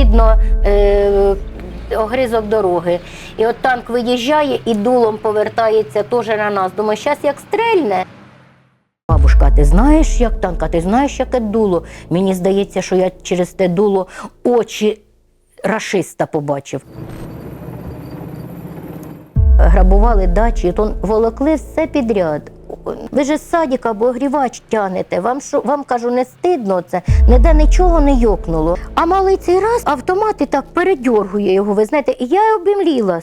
видно е, огризок дороги. І от танк виїжджає і дулом повертається теж на нас. Думаю, зараз як стрельне. Бабушка, ти знаєш, як танк? А ти знаєш, яке дуло? Мені здається, що я через те дуло очі рашиста побачив. Грабували дачі, то волокли все підряд. Ви ж з садіка або грівач тянете. Вам що вам кажу, не стидно це, ніде нічого не йокнуло. А малий цей раз автомат і так передьоргує його. Ви знаєте, і я обімліла.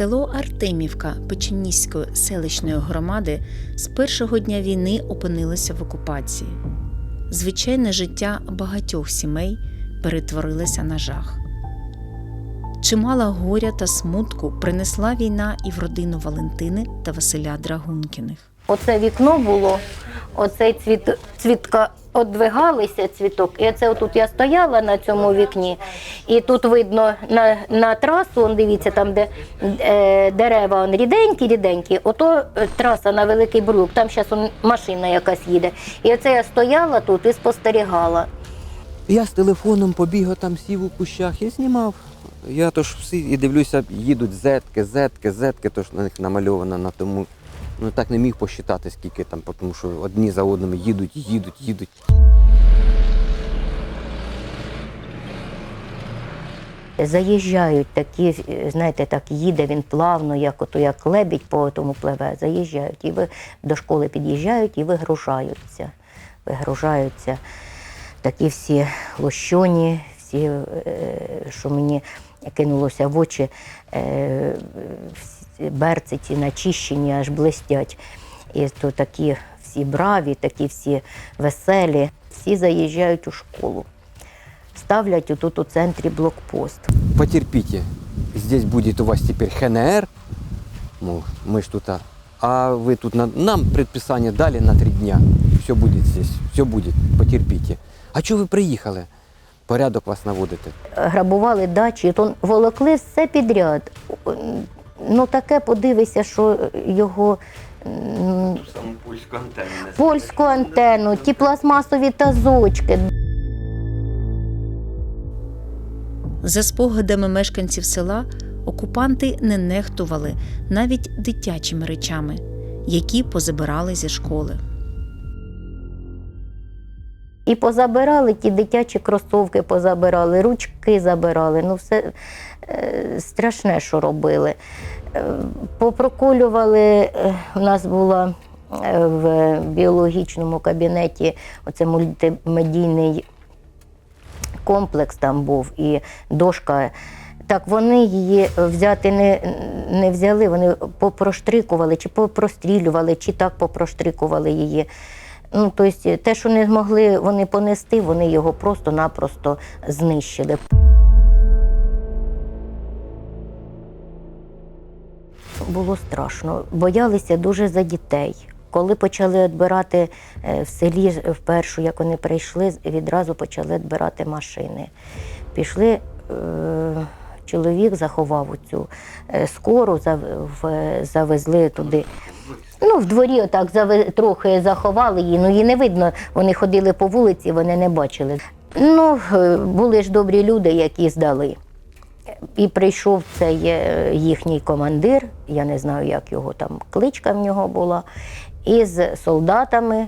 Село Артемівка Печеніської селищної громади з першого дня війни опинилося в окупації. Звичайне життя багатьох сімей перетворилося на жах. Чимало горя та смутку принесла війна і в родину Валентини та Василя Драгункіних. Оце вікно було, оцей цвіт, цвітка одвигалися цвіток. І це отут я стояла на цьому вікні, і тут видно на, на трасу, он дивіться, там, де е, дерева он, ріденькі, ріденькі, ото е, траса на Великий Брук, там зараз машина якась їде. І оце я стояла тут і спостерігала. Я з телефоном побіг, там сів у кущах і знімав. Я то ж всі і дивлюся, їдуть зетки, зетки, зетки, то ж на них намальовано на тому. Ну так не міг посчитати, скільки там, тому що одні за одними їдуть, їдуть, їдуть. Заїжджають такі, знаєте, так їде він плавно, як ото як лебідь по тому пливе. Заїжджають і ви до школи під'їжджають і вигружаються. Вигружаються такі всі лощоні, всі, е, що мені кинулося в очі, берці ці начищені, аж блистять. І то такі всі браві, такі всі веселі. Всі заїжджають у школу. Ставлять тут у центрі блокпост. Потерпите, здесь будет у вас теперь ХНР, мол, мы ж тут, а, вы тут, на, нам предписание дали на три дня, все будет здесь, все будет, потерпите. А чого ви приїхали? Порядок вас наводити. Грабували дачі, то волокли все підряд. Ну таке подивися, що його м, Саму польську антенну. польську антенну, ті пластмасові тазочки. За спогадами мешканців села, окупанти не нехтували навіть дитячими речами, які позабирали зі школи. І позабирали ті дитячі кросовки, позабирали, ручки забирали. Ну, все е, страшне, що робили. Попроколювали, е, у нас була е, в біологічному кабінеті оце мультимедійний комплекс там був і дошка. Так вони її взяти не, не взяли, вони попроштрикували, чи попрострілювали, чи так попроштрикували її. Ну, тобто, те, що не змогли вони понести, вони його просто-напросто знищили. Було страшно, боялися дуже за дітей. Коли почали відбирати е, в селі вперше, як вони прийшли, відразу почали відбирати машини. Пішли, е, чоловік заховав цю скору, завезли туди. Ну, в дворі отак трохи заховали її, ну її не видно. Вони ходили по вулиці, вони не бачили. Ну, е, були ж добрі люди, які здали. І прийшов цей е, їхній командир, я не знаю, як його там кличка в нього була, і з солдатами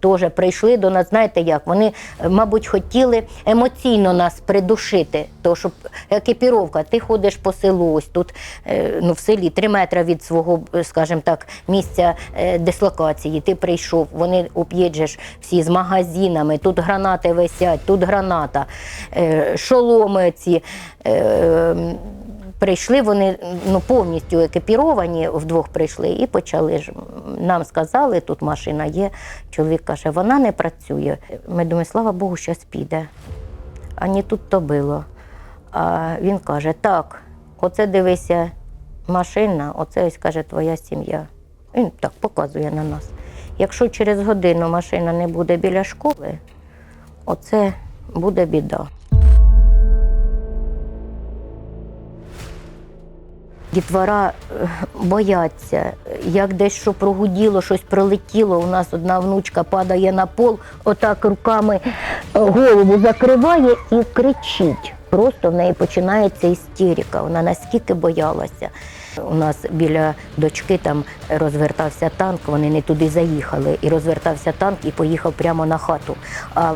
теж прийшли до нас, знаєте як, вони, е, мабуть, хотіли емоційно нас придушити, то щоб екіпіровка, ти ходиш по селу, ось тут е, ну, в селі три метри від свого, е, скажімо так, місця дислокації, ти прийшов, вони об'їжджаєш всі з магазинами, тут гранати висять, тут граната, шоломи ці. Прийшли вони ну, повністю екіпіровані, вдвох прийшли і почали ж. Нам сказали, тут машина є. Чоловік каже, вона не працює. Ми думаємо, слава Богу, щось піде. А не тут то було. А він каже: так, оце дивися, машина, оце ось каже твоя сім'я. Він так показує на нас. Якщо через годину машина не буде біля школи, оце буде біда. Дітвора е, бояться, як десь що прогуділо, щось пролетіло. У нас одна внучка падає на пол, отак руками голову закриває і кричить. Просто в неї починається істерика. Вона наскільки боялася. У нас біля дочки там розвертався танк, вони не туди заїхали. І розвертався танк і поїхав прямо на хату. А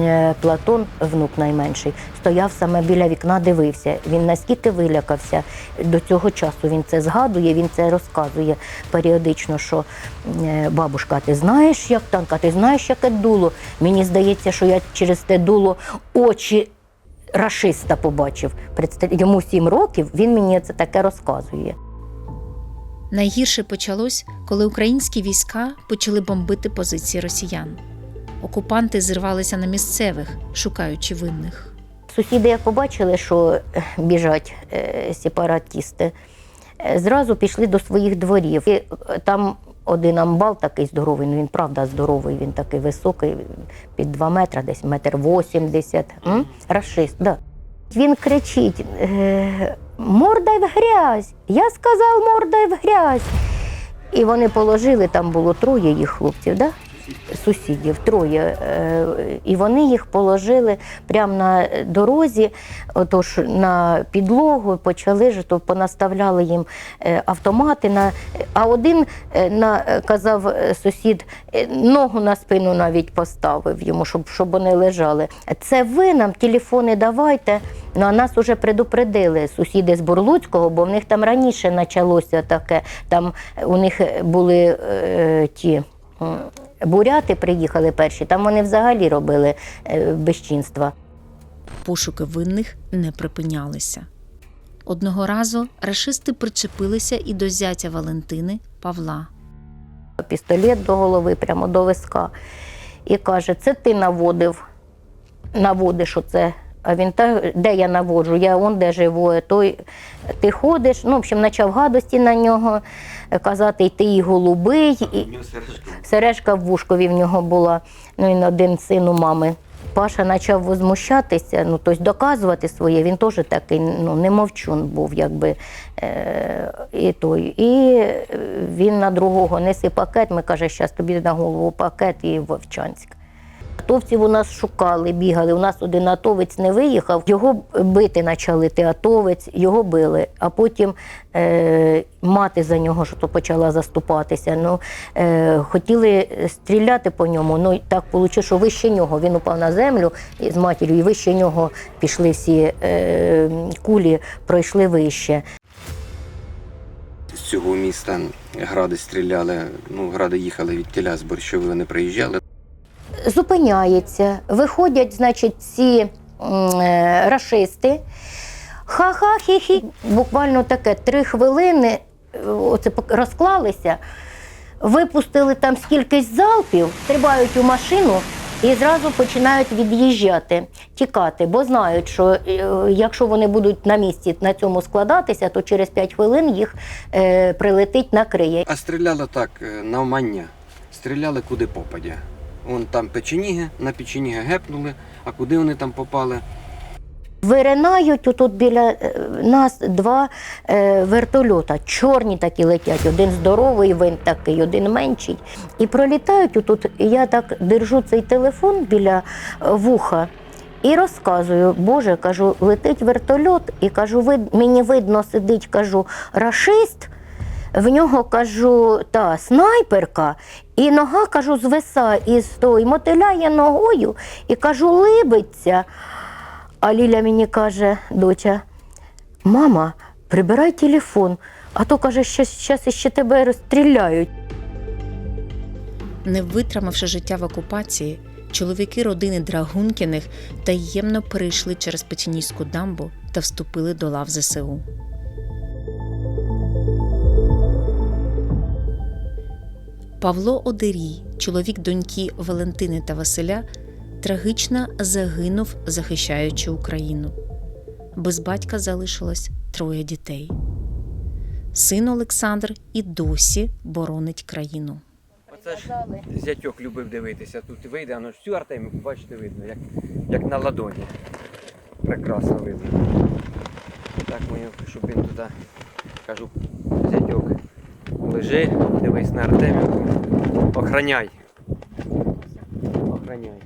е, Платон, внук найменший, стояв саме біля вікна, дивився. Він наскільки вилякався до цього часу. Він це згадує, він це розказує періодично, що е, бабушка, ти знаєш, як танк, а ти знаєш, яке дуло? Мені здається, що я через те дуло очі рашиста побачив. Йому сім років, він мені це таке розказує. Найгірше почалось, коли українські війська почали бомбити позиції росіян. Окупанти зірвалися на місцевих, шукаючи винних. Сусіди, як побачили, що е, біжать е, сепаратісти, е, зразу пішли до своїх дворів. І там один амбал такий здоровий, ну він правда здоровий, він такий високий, під 2 метри, десь метр вісімдесят. Рашист, да. Він кричить: е, мордай в грязь! Я сказав, мордай в грязь. І вони положили, там було троє їх хлопців, да? Сусідів, троє. Е, І вони їх положили прямо на дорозі, отож на підлогу, почали ж, то понаставляли їм е, автомати. На, а один е, на, казав сусід, ногу на спину навіть поставив йому, щоб, щоб вони лежали. Це ви нам телефони давайте. Ну, а нас уже предупредили сусіди з Бурлуцького, бо в них там раніше почалося таке. Там у них були е, ті. Буряти приїхали перші, там вони взагалі робили е, безчинства. Пошуки винних не припинялися. Одного разу рашисти причепилися і до зятя Валентини Павла. Пістолет до голови, прямо до виска. І каже: це ти наводив, наводиш оце. А він та де я наводжу? Я он де живу, той ти ходиш. Ну, в общем, почав гадості на нього казати, і ти і голубий, і сережка в вушкові в нього була. Ну, він один син у мами. Паша почав возмущатися, ну тобто доказувати своє. Він теж такий, ну не мовчун був, якби е, і той. І е, він на другого неси пакет. Ми каже, зараз тобі на голову пакет і в Вовчанськ. Атовців у нас шукали, бігали. У нас один атовець не виїхав. Його бити почали, ти атовець, його били. А потім е, мати за нього що то почала заступатися. Ну, е, хотіли стріляти по ньому. Ну так вийшло, що вище нього. Він упав на землю з матір'ю, і вище нього пішли всі е, кулі, пройшли вище. З цього міста гради стріляли, ну, гради їхали від тіля з борщови, вони приїжджали. Зупиняється, виходять, значить, ці е, рашисти. Ха-ха, хі-хі. Буквально таке три хвилини е, оце розклалися, випустили там скількись залпів, стрибають у машину і зразу починають від'їжджати, тікати, бо знають, що е, якщо вони будуть на місці на цьому складатися, то через 5 хвилин їх е, прилетить накриє. А стріляли так, е, навмання. Стріляли куди попадя. Вон там печеніги, на печеніги гепнули, а куди вони там попали? Виринають тут біля е, нас два е, вертольота, чорні такі летять, один здоровий винт такий, один менший. І пролітають отут, я так держу цей телефон біля е, вуха і розказую, Боже, кажу, летить вертольот, і кажу, мені видно, сидить, кажу, рашист. В нього кажу, та снайперка, і нога кажу, звисає із той, мотиляє ногою і кажу, либиться. А Ліля мені каже, доча, мама, прибирай телефон, а то каже, що зараз ще тебе розстріляють. Не витримавши життя в окупації, чоловіки родини Драгункіних таємно перейшли через Печеніську дамбу та вступили до лав ЗСУ. Павло Одерій, чоловік доньки Валентини та Василя, трагічно загинув, захищаючи Україну. Без батька залишилось троє дітей. Син Олександр і досі боронить країну. Це ж зятьок любив дивитися. Тут вийде, воно всю Артемівку, бачите, видно, як, як на ладоні. Прекрасно видно. Так мою, щоб він туди, кажу, зятьок, лежи, дивись на Артемівку. Охраняй. Охраняй.